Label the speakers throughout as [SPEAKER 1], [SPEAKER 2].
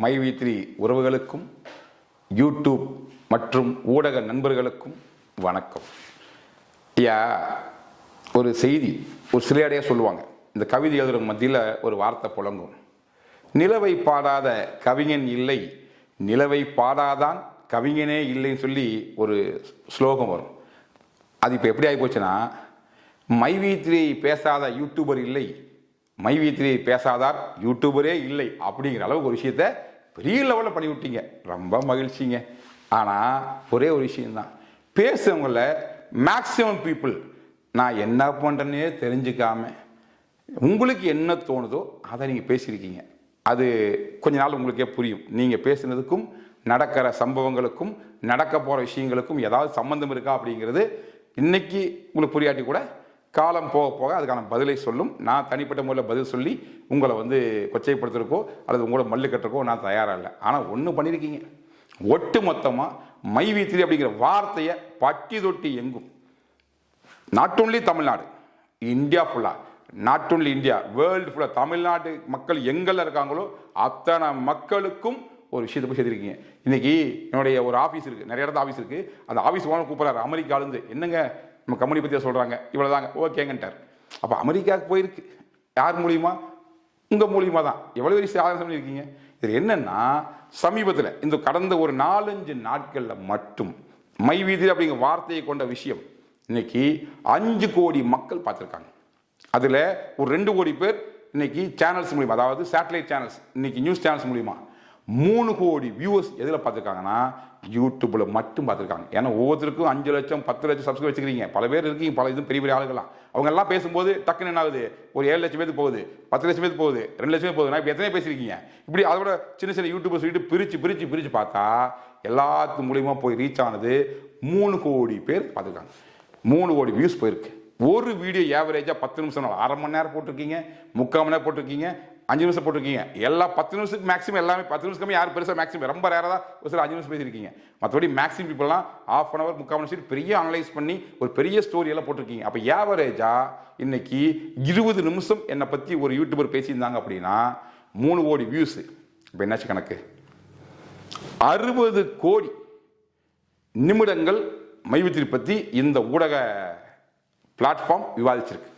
[SPEAKER 1] My three உறவுகளுக்கும் YouTube மற்றும் ஊடக நண்பர்களுக்கும் வணக்கம். ஐயா ஒரு செய்தி ஒரு சிலையடையாக சொல்லுவாங்க. இந்த கவிதை எழுதுற மத்தியில் ஒரு வார்த்தை புழங்கும் நிலவை பாடாத கவிஞன் இல்லை நிலவை பாடாதான் கவிஞனே இல்லைன்னு சொல்லி ஒரு ஸ்லோகம் வரும். அது இப்போ எப்படி ஆகி போச்சுன்னா மைவி த்ரீ பேசாத யூடியூபர் இல்லை மைவி த்ரீ பேசாதார் யூடியூபரே இல்லை அப்படிங்கிற அளவுக்கு ஒரு விஷயத்த பெரிய லெவலில் பண்ணிவிட்டீங்க. ரொம்ப மகிழ்ச்சிங்க. ஆனால் ஒரே ஒரு விஷயந்தான் பேசுகிறவங்கள மேக்ஸிமம் பீப்புள் நான் என்ன பண்ணுறேன்னே தெரிஞ்சுக்காம உங்களுக்கு என்ன தோணுதோ அதை நீங்கள் பேசியிருக்கீங்க. அது கொஞ்ச நாள் உங்களுக்கே புரியும். நீங்கள் பேசுனதுக்கும் நடக்கிற சம்பவங்களுக்கும் நடக்க போகிற விஷயங்களுக்கும் ஏதாவது சம்மந்தம் இருக்கா அப்படிங்கிறது இன்னைக்கு உங்களுக்கு புரியாட்டி கூட காலம் போக போக அதுக்கான பதிலை சொல்லும். நான் தனிப்பட்ட முறையில் பதில் சொல்லி உங்களை வந்து கொச்சைப்படுத்துறக்கோ அல்லது உங்களோட மல்லு கட்டுறக்கோ நான் தயாராக இல்லை. ஆனால் ஒன்று பண்ணியிருக்கீங்க ஒட்டு மொத்தமாக மை வீத்திரி அப்படிங்கிற வார்த்தையை பட்டி தொட்டி எங்கும். நாட் ஓன்லி தமிழ்நாடு இந்தியா ஃபுல்லாக நாட் ஓன்லி இந்தியா வேர்ல்டு ஃபுல்லாக தமிழ்நாட்டு மக்கள் எங்கெல்லாம் இருக்காங்களோ அத்தனை மக்களுக்கும் ஒரு விஷயத்தை போய் செய்திருக்கீங்க இன்னைக்கு என்னுடைய ஒரு ஆஃபீஸ் இருக்குது நிறைய இடத்துல ஆஃபீஸ் இருக்குது அந்த ஆஃபீஸ் ஓனர் கூப்பிட்றாரு. அமெரிக்காலேருந்து என்னங்க? நம்ம கம்பெனி பற்றி சொல்கிறாங்க இவ்வளோதாங்க ஓகேங்கன்ட்டார். அப்போ அமெரிக்காவுக்கு போயிருக்கு. யார் மூலியமா? உங்கள் மூலியமாக தான் எவ்வளோ பெரிய சாதனை பண்ணியிருக்கீங்க? இது என்னென்னா சமீபத்தில் இந்த கடந்த ஒரு நாலஞ்சு நாட்களில் மட்டும் மை வீதி அப்படிங்கிற வார்த்தையை கொண்ட விஷயம் இன்னைக்கு அஞ்சு கோடி மக்கள் பார்த்துருக்காங்க. அதில் ஒரு ரெண்டு கோடி பேர் இன்னைக்கு சேனல்ஸ் மூலியமாக அதாவது சேட்டலைட் சேனல்ஸ் இன்னைக்கு நியூஸ் சேனல்ஸ் மூலியமாக மூணு கோடி வியூவர்ஸ் எதில் பார்த்துருக்காங்கன்னா யூடியூப்பில் மட்டும் பார்த்துருக்காங்க. ஏன்னா ஒவ்வொருத்தருக்கும் அஞ்சு லட்சம் பத்து லட்சம் சப்ஸ்கிரைப் வச்சுக்கிறீங்க. பல பேர் இருக்கீங்க பல இது பெரிய பெரிய ஆளுகளாம் அவங்க எல்லாம் பேசும்போது டக்குன்னு என்ன ஆகுது? ஒரு ஏழு லட்சம் பேருக்கு போகுது பத்து லட்சம் பேருக்கு போகுது ரெண்டு லட்சம் பேர் போகுது நான் இப்போ எத்தனை பேசியிருக்கீங்க இப்படி அதோட சின்ன சின்ன யூடியூபர்ஸ் சொல்லிட்டு பிரித்து பிரித்து பிரித்து பார்த்தா எல்லாத்து மூலியமாக போய் ரீச் ஆனது மூணு கோடி பேர் பார்த்துருக்காங்க. மூணு கோடி வியூஸ் போயிருக்கு. ஒரு வீடியோ ஏவரேஜாக பத்து நிமிஷம் அரை மணி நேரம் போட்டிருக்கீங்க முக்கால் மணி நேரம் போட்டிருக்கீங்க அஞ்சு நிமிஷம் போட்டிருக்கீங்க. எல்லா பத்து நிமிஷத்துக்கு மேக்ஸிமம் எல்லாமே பத்து நிமிஷம் யார் பெருசாக மேக்ஸிமம் ரொம்ப ரேராக ஒரு சில அஞ்சு நிமிஷம் பேசியிருக்கீங்க. மற்றபடி மேக்ஸிமம் பீப்புளெலாம் ஆஃப் அன் அவர் முக்கால் மணி நேரம் பெரிய அனலைஸ் பண்ணி ஒரு பெரிய ஸ்டோரி எல்லாம் போட்டிருக்கீங்க. அப்போ ஏவரேஜாக இன்னைக்கு இருபது நிமிஷம் என்னை பற்றி ஒரு யூடியூபர் பேசியிருந்தாங்க அப்படின்னா மூணு கோடி வியூஸு இப்போ என்னாச்சு கணக்கு? அறுபது கோடி நிமிடங்கள் மைவித்திரி பற்றி இந்த ஊடக பிளாட்ஃபார்ம் விவாதிச்சிருக்கு.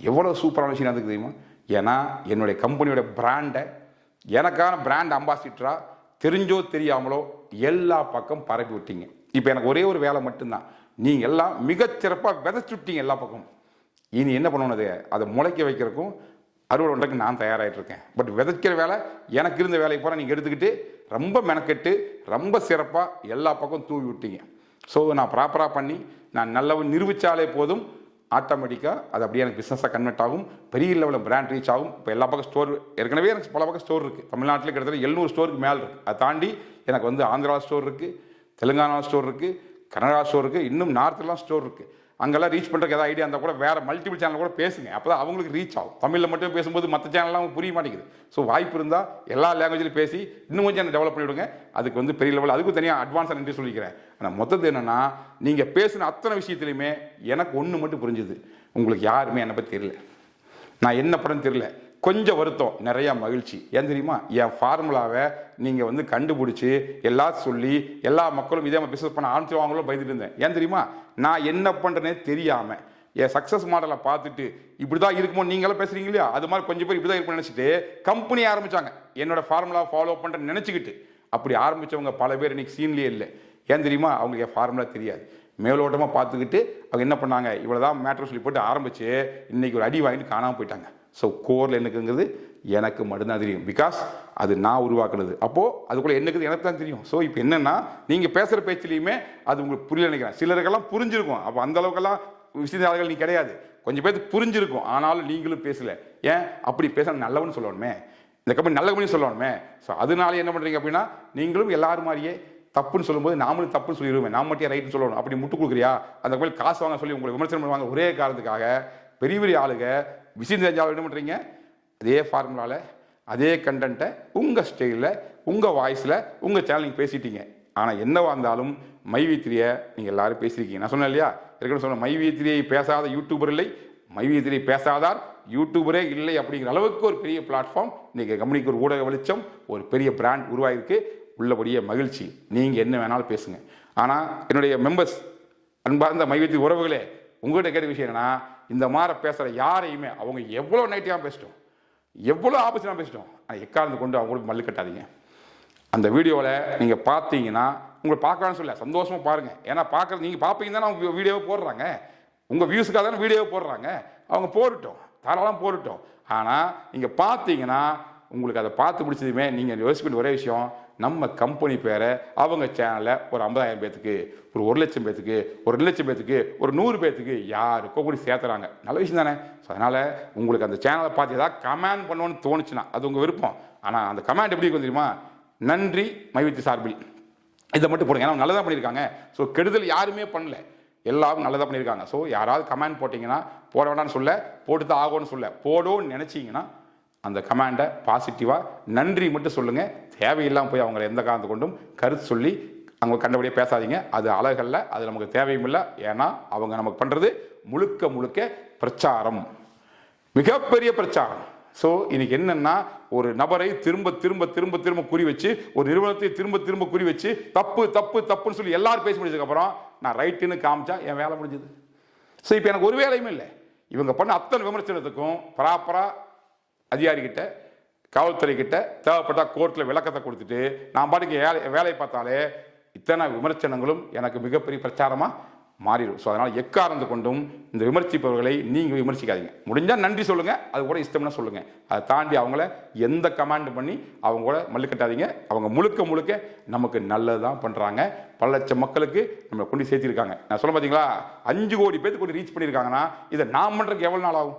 [SPEAKER 1] எவ்வளோ சூப்பரான விஷயம் அதுக்கு தெரியுமா? ஏன்னா என்னுடைய கம்பெனியோட பிராண்டை எனக்கான பிராண்ட் அம்பாசிடரா தெரிஞ்சோ தெரியாமலோ எல்லா பக்கம் பரப்பி விட்டீங்க. இப்போ எனக்கு ஒரே ஒரு வேலை மட்டும்தான். நீங்கள் எல்லாம் மிகச்சிறப்பாக விதைச்சு விட்டீங்க எல்லா பக்கமும். இனி என்ன பண்ணணும் அதை? முளைக்க வைக்கிறதுக்கும் அறுவடை ஒன்றைக்கு நான் தயாராகிட்டு இருக்கேன். பட் விதைக்கிற வேலை எனக்கு இருந்த வேலையை பூரா நீங்கள் எடுத்துக்கிட்டு ரொம்ப மெனக்கெட்டு ரொம்ப சிறப்பாக எல்லா பக்கம் தூவி விட்டீங்க. ஸோ நான் ப்ராப்பராக பண்ணி நான் நல்லவன் நிரூபித்தாலே போதும். ஆட்டோமேட்டிக்காக அது அப்படியே எனக்கு பிஸ்னஸாக கன்வெர்ட் ஆகும். பெரிய லெவலில் பிராண்ட் ரீச் ஆகும். இப்போ எல்லா பக்கம் ஸ்டோர் ஏற்கனவே எனக்கு பல பக்கம் ஸ்டோர் இருக்குது தமிழ்நாட்டில் கிட்டத்தட்ட எழுநூறு ஸ்டோருக்கு மேலே இருக்குது அதை தாண்டி எனக்கு வந்து ஆந்திரா ஸ்டோர் இருக்குது தெலுங்கானா ஸ்டோர் இருக்குது கனடா ஸ்டோர் இருக்குது இன்னும் நார்த்லாம் ஸ்டோர் இருக்குது அங்கெல்லாம் ரீச் பண்ணுறதுக்கு ஏதாவது ஐடியா இருந்தால் கூட வேறு மல்டிபிள் சேனல் கூட பேசுங்க. அப்போ தான் அவங்களுக்கு ரீச் ஆகும். தமிழில் மட்டும் பேசும்போது மற்ற சேனல்லாம் புரிய மாட்டேங்குது. ஸோ வாய்ப்பு இருந்தால் எல்லா லாங்குவேஜிலும் பேசி இன்னும் கொஞ்சம் எனக்கு டெவலப் பண்ணிவிடுங்க. அதுக்கு வந்து பெரிய லெவல் அதுக்கும் தனியாக அட்வான்ஸாக நன்றி சொல்லிக்கிறேன். ஆனால் மொத்தத்து என்னென்னா நீங்கள் பேசின அத்தனை விஷயத்துலையுமே எனக்கு ஒன்று மட்டும் புரிஞ்சுது. உங்களுக்கு யாருமே என்னை பற்றி தெரியல. நான் என்ன படம் தெரியல. கொஞ்சம் வருத்தம் நிறையா மகிழ்ச்சி. ஏன் தெரியுமா? என் ஃபார்முலாவை நீங்கள் வந்து கண்டுபிடிச்சி எல்லாத்தையும் சொல்லி எல்லா மக்களும் இதே மாதிரி பிஸ்னஸ் பண்ண ஆரம்பிச்சுவாங்களோ பயந்துட்டு இருந்தேன். ஏன் தெரியுமா? நான் என்ன பண்ணுறேனே தெரியாமல் என் சக்ஸஸ் மாடலை பார்த்துட்டு இப்படி தான் இருக்குமோ நீங்களும் பேசுறீங்க இல்லையா? அது மாதிரி கொஞ்சம் பேர் இப்படி தான் இருக்கும்னு நினச்சிட்டு கம்பெனி ஆரம்பிச்சாங்க. என்னோட ஃபார்முலா ஃபாலோ பண்ணுறேன்னு நினச்சிக்கிட்டு அப்படி ஆரம்பித்தவங்க பல பேர் இன்னைக்கு சீன்லேயே இல்லை. ஏன் தெரியுமா? அவங்களுக்கு என் ஃபார்முலா தெரியாது. மேலோட்டமாக பார்த்துக்கிட்டு அவங்க என்ன பண்ணாங்க? இவ்வளோ தான் மேட்ரு சொல்லி போட்டு ஆரம்பிச்சு இன்னைக்கு ஒரு அடி வாங்கிட்டு காணாமல் போயிட்டாங்க. ஸோ கோரில் என்னக்குங்கிறது எனக்கு மட்டும்தான் தெரியும். பிகாஸ் அது நான் உருவாக்குனது. அப்போது அதுக்குள்ளே என்னக்குது? எனக்கு தான் தெரியும். ஸோ இப்போ என்னென்னா நீங்கள் பேசுகிற பேச்சுலேயுமே அது உங்களுக்கு புரியல நினைக்கிறேன். சிலருக்கெல்லாம் புரிஞ்சிருக்கும். அப்போ அந்த அளவுக்கெல்லாம் விஷயத்தாளர்கள் நீ கிடையாது. கொஞ்சம் பேருக்கு புரிஞ்சிருக்கும். ஆனாலும் நீங்களும் பேசலை. ஏன்? அப்படி பேச நல்லவன்னு சொல்லணுமே. இந்த கம்பெனி நல்ல கம்பெனி சொல்லணுமே. ஸோ அதனால என்ன பண்ணுறீங்க அப்படின்னா நீங்களும் எல்லாரும் மாதிரியே தப்புன்னு சொல்லும்போது நாமளும் தப்புன்னு சொல்லிடுவேன் நான் மட்டும் ரைட்னு சொல்லணும்? அப்படி முட்டு கொடுக்குறியா? அந்த கோயில் காசு வாங்க சொல்லி உங்களுக்கு விமர்சனம் பண்ணுவாங்க. ஒரே காரணத்துக்காக பெரிய பெரிய ஆளுங்க விஷயம் தெரிஞ்சாலும் என்ன பண்ணுறீங்க அதே ஃபார்முலாவில் அதே கண்டென்ட்டை உங்கள் ஸ்டைலில் உங்கள் வாய்ஸில் உங்கள் சேனல் நீங்கள் பேசிட்டீங்க. ஆனால் என்னவா இருந்தாலும் மைவித்திரியை நீங்கள் எல்லாரும் பேசியிருக்கீங்க நான் சொன்னேன் இல்லையா? இருக்கணும் சொன்ன மைவித்திரியை பேசாத யூடியூபர் இல்லை. மைவித்திரியை பேசாதார் யூடியூபரே இல்லை அப்படிங்கிற அளவுக்கு ஒரு பெரிய பிளாட்ஃபார்ம் இன்றைக்கி கம்பெனிக்கு ஒரு ஊடக வெளிச்சம் ஒரு பெரிய பிராண்ட் உருவாகிருக்கு உள்ளபடியே மகிழ்ச்சி. நீங்கள் என்ன வேணாலும் பேசுங்க. ஆனால் என்னுடைய மெம்பர்ஸ் அன்பார்ந்த மையத்தின் உறவுகளே உங்கள்கிட்ட கேட்ட விஷயம் என்னன்னா இந்த மாதிரி பேசுகிற யாரையுமே அவங்க எவ்வளோ நைட்டியாக பேசிட்டோம் எவ்வளோ ஆப்போசிட்டாக பேசிட்டோம் ஆனால் எக்கார்ந்து கொண்டு அவங்களுக்கு மல்லு கட்டாதீங்க. அந்த வீடியோவில் நீங்கள் பார்த்தீங்கன்னா உங்களை பார்க்கலான்னு சொல்ல சந்தோஷமாக பாருங்கள் ஏன்னா பார்க்குறது நீங்கள் பார்ப்பீங்க தானே அவங்க வீடியோவை போடுறாங்க. உங்கள் வியூஸுக்காக தானே வீடியோவை போடுறாங்க. அவங்க போட்டுட்டோம் தாராளம் போடட்டும் ஆனால் நீங்கள் பார்த்தீங்கன்னா உங்களுக்கு அதை பார்த்து பிடிச்சதுமே நீங்கள் யோசிக்க ஒரே விஷயம் நம்ம கம்பெனி பேரை அவங்க சேனலில் ஒரு ஐம்பதாயிரம் பேத்துக்கு ஒரு ஒரு லட்சம் பேத்துக்கு ஒரு ரெண்டு லட்சம் பேத்துக்கு ஒரு நூறு பேத்துக்கு யாருக்கோ கூடி சேர்த்துறாங்க. நல்ல விஷயம் தானே? ஸோ அதனால் உங்களுக்கு அந்த சேனலை பார்த்து ஏதாவது கமெண்ட் பண்ணணும்னு தோணுச்சுன்னா அது உங்கள் விருப்பம். ஆனால் அந்த கமெண்ட் எப்படி இருக்கும் தெரியுமா? நன்றி மைவித்து சார்பில். இதை மட்டும் போடுங்க. ஏன்னா அவங்க நல்லதாக பண்ணியிருக்காங்க. ஸோ கெடுதல் யாருமே பண்ணல. எல்லாரும் நல்லதாக பண்ணியிருக்காங்க. ஸோ யாராவது கமெண்ட் போட்டிங்கன்னா போட வேண்டாம்னு சொல்ல போட்டு தான் ஆகும்னு சொல்ல. போடும்னு நினச்சிங்கன்னா அந்த கமாண்டை பாசிட்டிவாக நன்றி மட்டும் சொல்லுங்கள் தேவையில்லாமல் போய் அவங்கள எந்த காரணத்தை கொண்டும் கருத்து சொல்லி அவங்க கண்டபடியே பேசாதீங்க. அது அழகல்ல அது நமக்கு தேவையும் இல்லை ஏன்னா அவங்க நமக்கு பண்ணுறது முழுக்க முழுக்க பிரச்சாரம். மிகப்பெரிய பிரச்சாரம். ஸோ இன்னைக்கு என்னன்னா ஒரு நபரை திரும்ப திரும்ப திரும்ப திரும்ப குறி வச்சு ஒரு நிறுவனத்தை திரும்ப திரும்ப குறி வச்சு தப்பு தப்பு தப்புன்னு சொல்லி எல்லாரும் பேசி முடிச்சதுக்கப்புறம் நான் ரைட்டுன்னு காமிச்சா என் வேலை முடிஞ்சது. ஸோ இப்போ எனக்கு ஒரு வேலையுமே இல்லை. இவங்க பண்ண அத்தனை விமர்சனத்துக்கும் ப்ராப்பராக அதிகாரிகிட்ட காவல்துறை தேவைப்பட்டால் தேவைப்பட்டா கோர்ட்டில் விளக்கத்தை கொடுத்துட்டு நான் பாட்டுக்கு வேலை வேலையை பார்த்தாலே இத்தனை விமர்சனங்களும் எனக்கு மிகப்பெரிய பிரச்சாரமாக மாறிடும். ஸோ அதனால் எக்காரந்து கொண்டும் இந்த விமர்சிப்பவர்களை நீங்கள் விமர்சிக்காதீங்க. முடிஞ்சால் நன்றி சொல்லுங்கள் அது கூட இஷ்டம்னா சொல்லுங்கள் அதை தாண்டி அவங்கள எந்த கமாண்ட் பண்ணி அவங்க கூட மல்லுக்கட்டாதீங்க அவங்க முழுக்க முழுக்க நமக்கு நல்லது தான் பண்ணுறாங்க பல லட்சம் மக்களுக்கு நம்மளை கொண்டு சேர்த்திருக்காங்க. நான் சொல்ல பார்த்தீங்களா அஞ்சு கோடி பேருக்கு கொண்டு ரீச் பண்ணியிருக்காங்கன்னா இதை நான் பண்ணுறதுக்கு எவ்வளோ நாள் ஆகும்?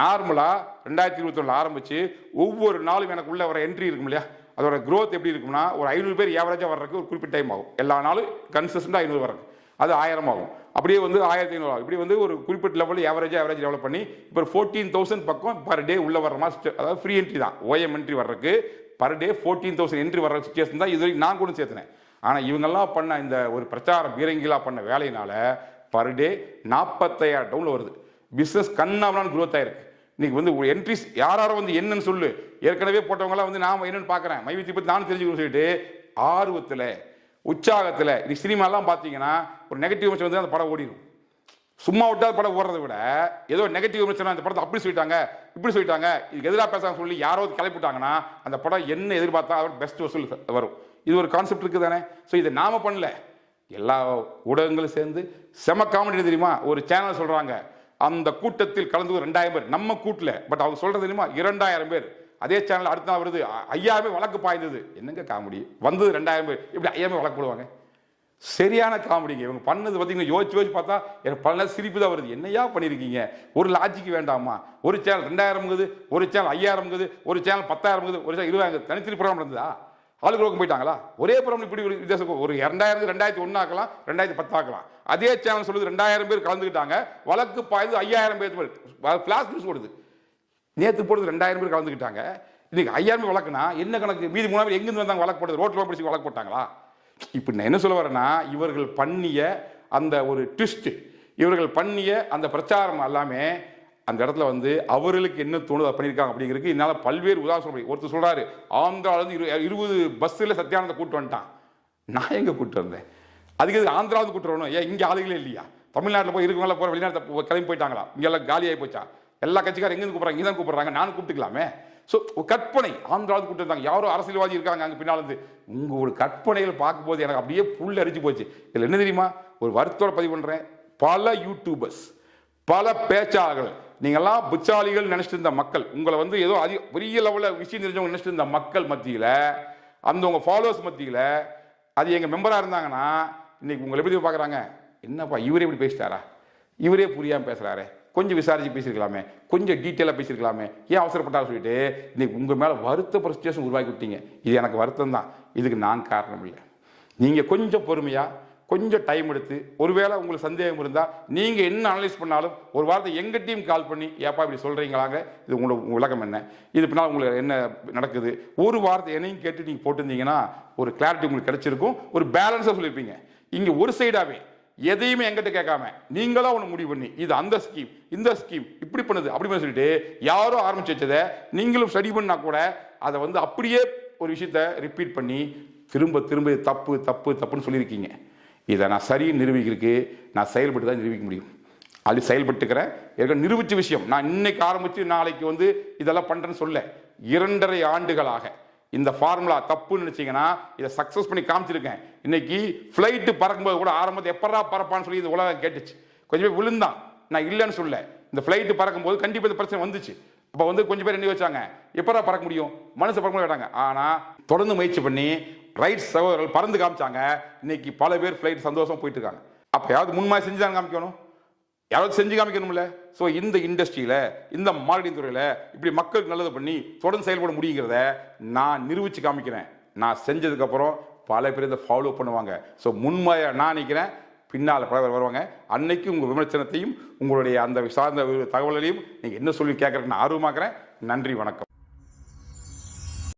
[SPEAKER 1] நார்மலாக ரெண்டாயிரத்தி இருபத்தி ஆரம்பித்து ஒவ்வொரு நாளும் எனக்கு உள்ளே வர என்ட்ரி இருக்கும் இல்லையா? அதோட க்ரோத் எப்படி இருக்கும்னா ஒரு ஐநூறு பேர் ஏவரேஜாக வர்றதுக்கு ஒரு குறிப்பிட்ட டைம் ஆகும். எல்லா நாளும் கன்சிஸ்டண்டாக ஐநூறு வர்றது அது ஆயிரம் ஆகும். அப்படியே வந்து ஆயிரத்தி ஐநூறு ஆகும். இப்படி வந்து ஒரு குறிப்பிட்ட லெவல் ஏவரேஜாக ஏவரேஜ் டெவலப் பண்ணி இப்போ ஃபோர்டீன் தௌசண்ட் பக்கம் பர் டே உள்ள வர மாதிரி அதாவது ஃப்ரீ என்ட்ரி தான். ஓஎம் என்ட்ரி வர்றதுக்கு per day fourteen thousand entry வர்ற சுச்சுவேஷன் தான் இது வரைக்கும் நான் கூட சேர்த்துனேன். ஆனால் இவங்கெல்லாம் பண்ண இந்த ஒரு பிரச்சார பீரங்கிலாம் பண்ண வேலையினால பர் டே நாற்பத்தையாயிரம் டவுனில் வருது. பிஸ்னஸ் கண்ணாமலான குரோத் ஆயிருக்கு இன்னைக்கு வந்து ஒரு என்ட்ரிஸ் யார் யாரோ வந்து என்னன்னு சொல்லு. ஏற்கனவே போட்டவங்களாம் வந்து நான் என்னன்னு பார்க்குறேன் மைவித்தி பற்றி நானும் தெரிஞ்சுக்கணும்னு சொல்லிட்டு ஆர்வத்தில் உற்சாகத்தில் இன்னைக்கு சினிமாலாம் பார்த்தீங்கன்னா ஒரு நெகட்டிவ் விமர்சனம் வந்து அந்த படம் ஓடிடும் சும்மா விட்டால் படம் ஓடுறதை விட ஏதோ நெகட்டிவ் விமர்சனம் அந்த படத்தை அப்படி சொல்லிட்டாங்க இப்படி சொல்லிட்டாங்க இதுக்கு எதிராக பேசாம சொல்லி யாராவது கிளப்பிட்டாங்கன்னா அந்த படம் என்ன எதிர்பார்த்தா அதோட பெஸ்ட் வசூல் வரும். இது ஒரு கான்செப்ட் இருக்குது தானே ஸோ இதை நாம பண்ணல. எல்லா ஊடகங்களும் சேர்ந்து செம காமெடி தெரியுமா? ஒரு சேனல் சொல்கிறாங்க அந்த கூட்டத்தில் கலந்து ரெண்டாயிரம் பேர். நம்ம கூட்டில் பட் அவங்க சொல்றது தெரியுமா? இரண்டாயிரம் பேர். அதே சேனல் அடுத்த நாள் வருது. அ- வழக்கு பாய்ந்தது. என்னங்க காமெடி? வந்தது ரெண்டாயிரம் பேர். இப்படி ஐயாமே வழக்கு போடுவாங்க? சரியான காமெடிங்க. இவங்க பண்ணது பார்த்தீங்கன்னா யோசிச்சு யோசிச்சு பார்த்தா எனக்கு பல நேரம் சிரிப்பு தான் வருது. என்னையா பண்ணியிருக்கீங்க ஒரு லாஜிக்கு வேண்டாமா? ஒரு சேனல் ரெண்டாயிரம்ங்குது ஒரு சேனல் ஐயாயிரம்ங்குது ஒரு சேனல் பத்தாயிரம்ங்குது ஒரு சேனல் இருபதாயிரம் தனித்தனி ப்ரோக்ராம் நடந்ததா? ஆளுக்கு ரோக்கம் போயிட்டாங்களா? ஒரே ப்ரோக்ராம் இப்படி ஒரு வித்தியாசம் ஒரு ரெண்டாயிரத்து ரெண்டாயிரத்தி ஒன்று ஆக்கலாம் ரெண்டாயிரத்தி பத்து ஆக்கலாம். அதே சேனல் சொல்லுது ரெண்டாயிரம் பேர் கலந்துக்கிட்டாங்க. வழக்கு பாயுது ஐயாயிரம் பேர் ஃபிளாஷ் நியூஸ் போடுது. நேற்று போடுறது ரெண்டாயிரம் பேர் கலந்துக்கிட்டாங்க. இன்னைக்கு ஐயாயிரம் பேர் வழக்குனா என்ன கணக்கு? மீதி மூணாயிரம் எங்கேருந்து வந்தாங்க வழக்கு போடுறது ரோட்டில் பிடிச்சி வழக்கு போட்டாங்களா? இப்போ நான் என்ன சொல்ல வரேன்னா இவர்கள் பண்ணிய அந்த ஒரு ட்விஸ்ட் இவர்கள் பண்ணிய அந்த பிரச்சாரம் எல்லாமே அந்த இடத்துல வந்து அவர்களுக்கு என்ன தோணுதோ பண்ணியிருக்காங்க அப்படிங்கிறதுக்கு என்னால் பல்வேறு உதாரணம் சொல்ல ஒருத்தர் சொல்கிறாரு ஆந்திராவிலேருந்து இரு இருபது பஸ்ஸில் சத்யானந்த கூட்டு வந்துட்டான். நான் எங்கே கூட்டு வந்தேன்? அதுக்கு எதுக்கு ஆந்திராவது கூட்டு வரணும்? ஏன் இங்கே ஆளுகளே இல்லையா? தமிழ்நாட்டில் போய் இருக்கவங்கள போகிற வெளிநாட்டில் கிளம்பி போயிட்டாங்களா? இங்கெல்லாம் காலியாகி போச்சா? எல்லா கட்சிக்காரும் எங்கேருந்து கூப்பிட்றாங்க? இங்கே தான் கூப்பிட்றாங்க. நானும் கூப்பிட்டுக்கலாமே. ஸோ கற்பனை ஆந்திராவது கூப்பிட்டு இருந்தாங்க யாரோ அரசியல்வாதி இருக்காங்க அங்கே பின்னால் இருந்து. உங்கள் ஒரு கற்பனைகள் பார்க்கும்போது எனக்கு அப்படியே புல் அரிச்சு போச்சு. இதில் என்ன தெரியுமா? ஒரு வருத்தோட பதிவு பண்ணுறேன் பல யூடியூபர்ஸ் பல பேச்சாளர்கள் நீங்கள்லாம் புச்சாலிகள் நினச்சிட்டு இருந்த மக்கள் உங்களை வந்து ஏதோ அதிக பெரிய லெவலில் விஷயம் தெரிஞ்சவங்க நினச்சிட்டு இருந்த மக்கள் மத்தியில் அந்த உங்கள் ஃபாலோவர்ஸ் மத்தியில் அது எங்கள் மெம்பராக இருந்தாங்கன்னா இன்றைக்கி உங்களை எப்படி பார்க்குறாங்க? என்னப்பா இவரே இப்படி பேசிட்டாரா? இவரே புரியாமல் பேசுகிறாரே கொஞ்சம் விசாரித்து பேசியிருக்கலாமே. கொஞ்சம் டீட்டெயிலாக பேசியிருக்கலாமே. ஏன் அவசரப்பட்டாலும் சொல்லிட்டு இன்றைக்கி உங்கள் மேலே வருத்தப்படுற சுச்சுவேஷன் உருவாக்கி விட்டீங்க. இது எனக்கு வருத்தம் தான் இதுக்கு நான் காரணம் இல்லை. நீங்கள் கொஞ்சம் பொறுமையாக கொஞ்சம் டைம் எடுத்து ஒருவேளை உங்களுக்கு சந்தேகம் இருந்தால் நீங்கள் என்ன அனலைஸ் பண்ணாலும் ஒரு வாரத்தை எங்கள் டீம் கால் பண்ணி ஏப்பா இப்படி சொல்கிறீங்களாங்க இது உங்களோட விளக்கம் என்ன? இது பின்னால் உங்களுக்கு என்ன நடக்குது? ஒரு வாரத்தை என்னையும் கேட்டு நீங்கள் போட்டிருந்தீங்கன்னா ஒரு கிளாரிட்டி உங்களுக்கு கிடைச்சிருக்கும். ஒரு பேலன்ஸாக சொல்லியிருப்பீங்க இங்கே ஒரு சைடாகவே எதையுமே எங்கிட்ட கேட்காம நீங்களா ஒன்று முடிவு பண்ணி இது அந்த ஸ்கீம் இந்த ஸ்கீம் இப்படி பண்ணுது அப்படி பண்ண சொல்லிட்டு யாரோ ஆரம்பிச்சு வச்சதை நீங்களும் ஸ்டடி பண்ணா கூட அதை வந்து அப்படியே ஒரு விஷயத்த ரிப்பீட் பண்ணி திரும்ப திரும்ப தப்பு தப்பு தப்புன்னு சொல்லியிருக்கீங்க. இதை நான் சரின்னு நிரூபிக்கிறதுக்கு நான் செயல்பட்டு தான் நிரூபிக்க முடியும். அது செயல்பட்டுக்கிறேன் ஏற்கனவே நிரூபித்த விஷயம். நான் இன்னைக்கு ஆரம்பித்து நாளைக்கு வந்து இதெல்லாம் பண்ணுறேன்னு சொல்ல இரண்டரை ஆண்டுகளாக இந்த ஃபார்முலா தப்புன்னு நினச்சிங்கன்னா இதை சக்ஸஸ் பண்ணி காமிச்சிருக்கேன். இன்னைக்கு ஃப்ளைட்டு பறக்கும்போது கூட ஆரம்பத்தை எப்படா பறப்பான்னு சொல்லி இந்த உலகம் கேட்டுச்சு. கொஞ்சம் பேர் விழுந்தான். நான் இல்லைன்னு சொல்ல இந்த ஃப்ளைட்டு பறக்கும்போது கண்டிப்பாக இந்த பிரச்சனை வந்துச்சு. அப்போ வந்து கொஞ்சம் பேர் என்ன வச்சாங்க எப்படா பறக்க முடியும்? மனசை பறக்க கேட்டாங்க ஆனால் தொடர்ந்து முயற்சி பண்ணி ரைட் சகோதரர்கள் பறந்து காமிச்சாங்க. இன்னைக்கு பல பேர் ஃப்ளைட் சந்தோஷம் போயிட்டு இருக்காங்க அப்போ யாராவது முன்மாதிரி செஞ்சு தான் காமிக்கணும்? யாராவது செஞ்சு காமிக்கணும்ல? ஸோ இந்த இண்டஸ்ட்ரியில் இந்த மார்க்கெட்டிங் துறையில் இப்படி மக்களுக்கு நல்லது பண்ணி தொடர்ந்து செயல்பட முடியுங்கிறத நான் நிரூபித்து காமிக்கிறேன். நான் செஞ்சதுக்கப்புறம் பல பேர் இதை ஃபாலோ பண்ணுவாங்க. ஸோ முன்மாதிரியா நான் நினைக்கிறேன். பின்னால் பல பேர் வருவாங்க. அன்னைக்கு உங்கள் விமர்சனத்தையும் உங்களுடைய அந்த சார்ந்த தகவல்களையும் நீங்கள் என்ன சொல்லி கேட்கறதுக்கு நான் ஆர்வமாக்குறேன். நன்றி வணக்கம்.